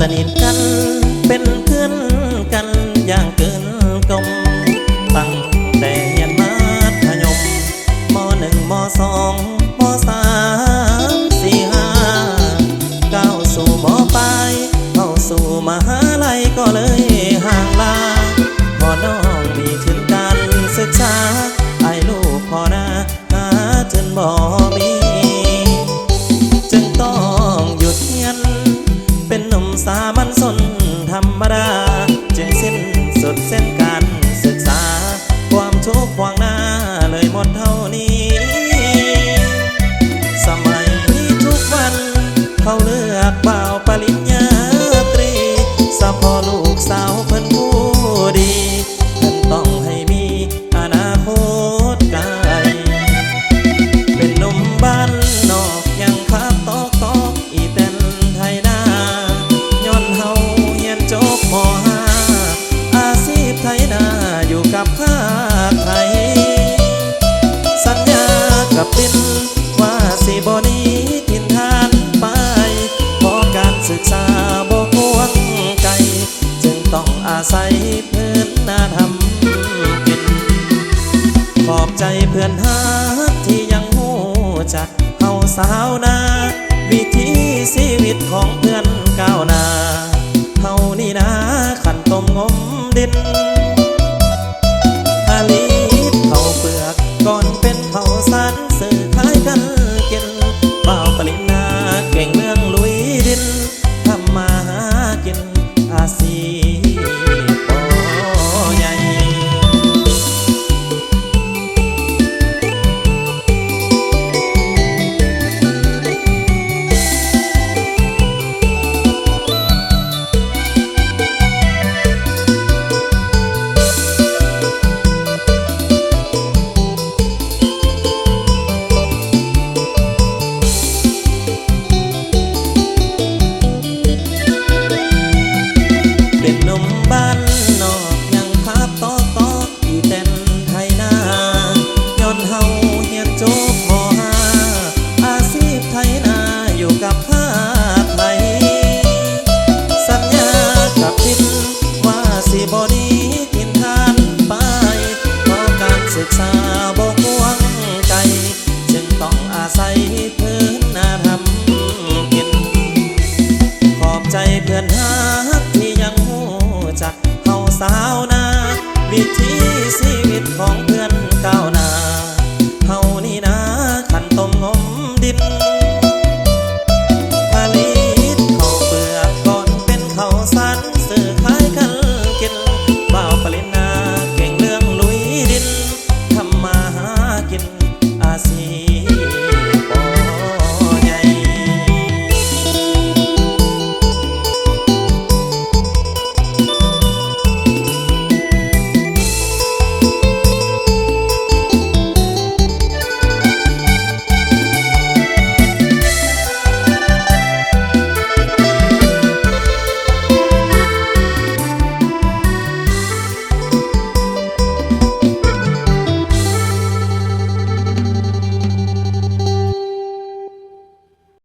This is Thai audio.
สนิทกันเป็นเพื่อนกันอย่างเกินกลมตั้งแต่เรียนมาธยมมหนึ่งมสองมสามสี่ห้าก้าวสู่มปลายเข้าสู่มหาลัยก็เลยห่างลาพอน้องมีถึงการศึกษาไอ้ลูกพอน้าหาจนบอก ธรรมดา ทยนาอยู่กับข้าไทย สัญญากับปินว่าสิบหนี้ทินทานไปเพราะการศึกษาบ่ห่วงไกลจึงต้องอาศัยพื้นนาทำกิน ขอบใจเพื่อนฮักที่ยังหูจักเฮาสาวนาวิถี estoy.